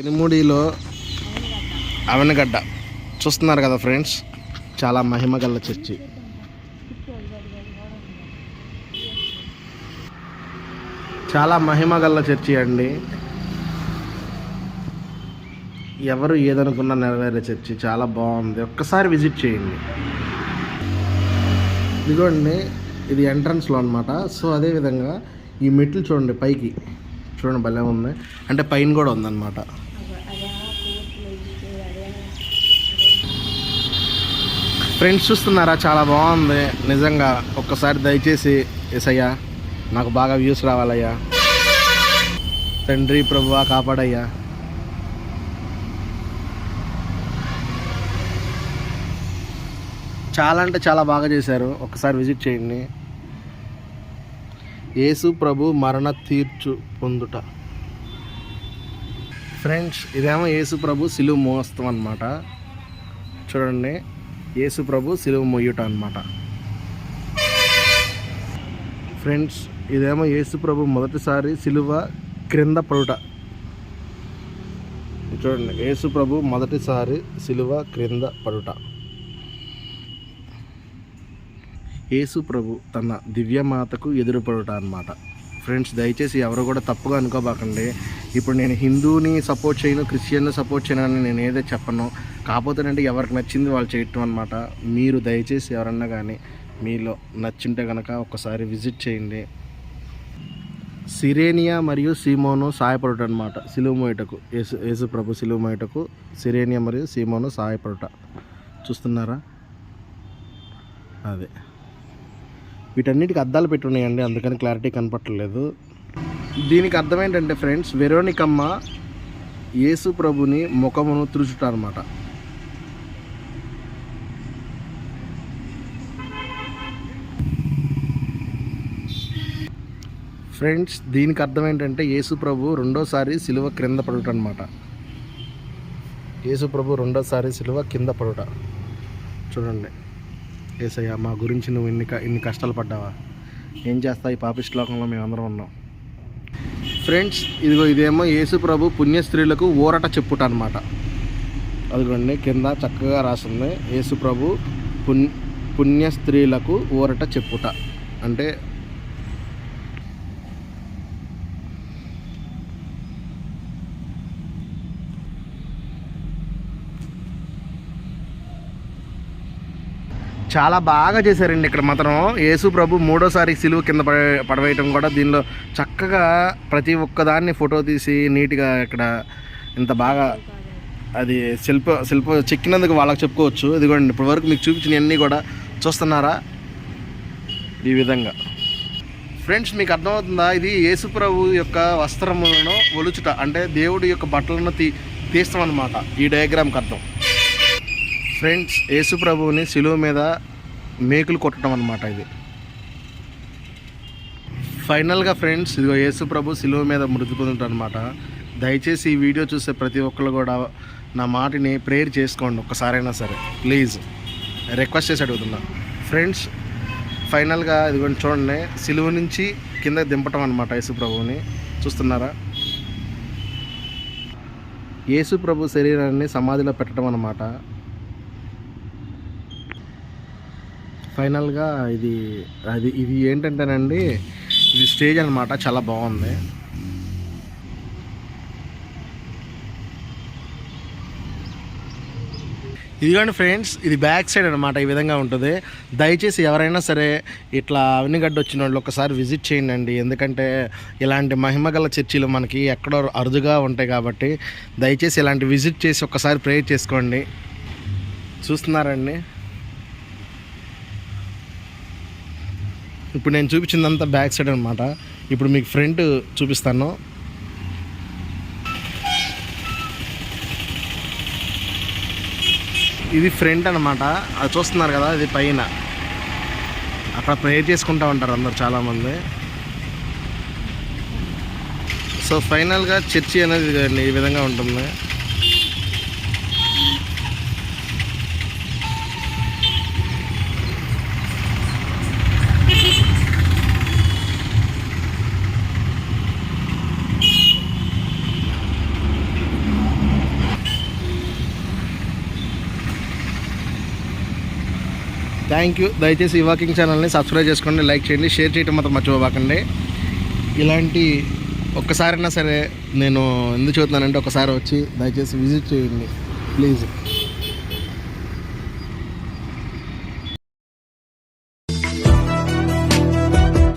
పెనుముడిలో అవనగడ్డ. చూస్తున్నారు కదా ఫ్రెండ్స్? చాలా మహిమ గల చర్చి. చాలా మహిమ గల చర్చి అండి. ఎవరు ఏదనుకున్నా నెరవేరే చర్చి. చాలా బాగుంది. ఒక్కసారి విజిట్ చేయండి. ఇదిగోండి ఇది ఎంట్రన్స్లో అనమాట సో అదేవిధంగా ఈ మెట్లు చూడండి పైకి. చూడండి భలే ఉంది. అంటే పైన కూడా ఉందన్నమాట. ఫ్రెండ్స్ చూస్తున్నారా? చాలా బాగుంది. నిజంగా ఒక్కసారి దయచేసి ఎసయ్యా నాకు బాగా వ్యూస్ రావాలయ్యా. తండ్రి ప్రభువా కాపాడయ్యా. చాలా అంటే చాలా బాగా చేశారు. ఒకసారి విజిట్ చేయండి. యేసు ప్రభు మరణ తీర్చు పొందుట. ఫ్రెండ్స్ ఇదేమో యేసుప్రభు సిలువ మోస్తం అనమాట చూడండి యేసుప్రభు సిలువ అనమాట ఫ్రెండ్స్ ఇదేమో యేసుప్రభు మొదటిసారి సిలువ క్రింద పడుట. చూడండి యేసుప్రభు మొదటిసారి సిలువ క్రింద పడుట. యేసుప్రభు తన దివ్యమాతకు ఎదురుపడుట అనమాట ఫ్రెండ్స్ దయచేసి ఎవరు కూడా తప్పుగా అనుకోబాకండి. ఇప్పుడు నేను హిందూని సపోర్ట్ చేయను క్రిస్టియన్ని సపోర్ట్ చేయను అని నేను ఏదో చెప్పను. కాకపోతే అంటే ఎవరికి నచ్చింది వాళ్ళు చేయటం అనమాట మీరు దయచేసి ఎవరన్నా కానీ మీలో నచ్చింటే కనుక ఒకసారి విజిట్ చేయండి. సిరేనియా మరియు సీమోను సాయపడుట అనమాట సిలువ మోయటకు యేసు యేసు ప్రభు సిలువ మోయటకు సిరేనియా మరియు సీమోను సాయపడట. చూస్తున్నారా? అదే. వీటన్నిటికి అద్దాలు పెట్టున్నాయండి. అందుకని క్లారిటీ కనపట్టలేదు. దీనికి అర్థం ఏంటంటే ఫ్రెండ్స్ వెరోనికమ్మ యేసు ప్రభుని ముఖమును తుడుచుట అనమాట ఫ్రెండ్స్ దీనికి అర్థం ఏంటంటే యేసు ప్రభు రెండోసారి సిలువ క్రింద పడుట అనమాట యేసు ప్రభు రెండోసారి సిలువ కింద పడుట. చూడండి. ఏసయ్య మా గురించి నువ్వు ఇన్ని ఇన్ని కష్టాలు పడ్డావా? ఏం చేస్తావు ఈ పాపిస్ట్ లోకంలో మేమందరం ఉన్నాం. ఫ్రెండ్స్ ఇదిగో ఇదేమో యేసు ప్రభు పుణ్య స్త్రీలకు ఊరట చెప్పుట అనమాట అదిగోండి కింద చక్కగా రాసింది యేసు ప్రభు పుణ్య స్త్రీలకు ఊరట చెప్పుట. అంటే చాలా బాగా చేశారండి ఇక్కడ మాత్రం. యేసు ప్రభు మూడోసారి సిలువ కింద పడ పడవేయటం కూడా దీనిలో చక్కగా ప్రతి ఒక్కదాన్ని ఫోటో తీసి నీట్గా ఇక్కడ ఇంత బాగా అది శిల్ప శిల్ప చెక్కినందుకు వాళ్ళకి చెప్పుకోవచ్చు. ఇదిగోండి ఇప్పటివరకు మీకు చూపించినవన్నీ కూడా చూస్తున్నారా? ఈ విధంగా. ఫ్రెండ్స్ మీకు అర్థమవుతుందా? ఇది యేసుప్రభు యొక్క వస్త్రములను ఒలుచుట అంటే దేవుడి యొక్క బట్టలను తీ తీస్తామన్నమాట. ఈ డయాగ్రామ్కి అర్థం. ఫ్రెండ్స్ యేసు ప్రభువుని శిలువ మీద మేకులు కొట్టడం అనమాట ఇది. ఫైనల్గా ఫ్రెండ్స్ ఇదిగో యేసు ప్రభు మీద మృతి పొందుతాడు దయచేసి ఈ వీడియో చూసే ప్రతి ఒక్కరు కూడా నా మాటిని ప్రేయర్ చేసుకోండి ఒక్కసారైనా సరే. ప్లీజ్ రిక్వెస్ట్ చేసి అడుగుతున్నా. ఫ్రెండ్స్ ఫైనల్గా ఇదిగోండి చూడండి సిలువ నుంచి కింద దింపటం అనమాట యేసు ప్రభువుని. చూస్తున్నారా? యేసు ప్రభు శరీరాన్ని సమాధిలో పెట్టడం అనమాట ఫైనల్గా ఇది అది ఇది ఏంటంటేనండి ఇది స్టేజ్ అనమాట చాలా బాగుంది. ఇదిగోండి ఫ్రెండ్స్ ఇది బ్యాక్ సైడ్ అనమాట ఈ విధంగా ఉంటుంది. దయచేసి ఎవరైనా సరే ఇట్లా అవనిగడ్డ వచ్చిన వాళ్ళు ఒకసారి విజిట్ చేయండి ఎందుకంటే ఇలాంటి మహిమగల చర్చిలు మనకి ఎక్కడో అరుదుగా ఉంటాయి కాబట్టి దయచేసి ఇలాంటి విజిట్ చేసి ఒకసారి ప్రేయర్ చేసుకోండి. చూస్తున్నారండి? ఇప్పుడు నేను చూపించిందంతా బ్యాక్ సైడ్ అనమాట ఇప్పుడు మీకు ఫ్రంట్ చూపిస్తాను. ఇది ఫ్రంట్ అనమాట అది చూస్తున్నారు కదా ఇది పైన. అక్కడ ప్రేయర్ చేసుకుంటూ ఉంటారు అందరు చాలామంది. సో ఫైనల్గా చర్చి అనేది ఈ విధంగా ఉంటుంది. థ్యాంక్ యూ దయచేసి ఈ వాకింగ్ ఛానల్ని సబ్స్క్రైబ్ చేసుకోండి లైక్ చేయండి. షేర్ చేయడం మాత్రం మర్చిపోబాకండి. ఇలాంటి ఒక్కసారైనా సరే నేను ఎందుకు చూస్తున్నానంటే ఒకసారి వచ్చి దయచేసి విజిట్ చేయండి. ప్లీజ్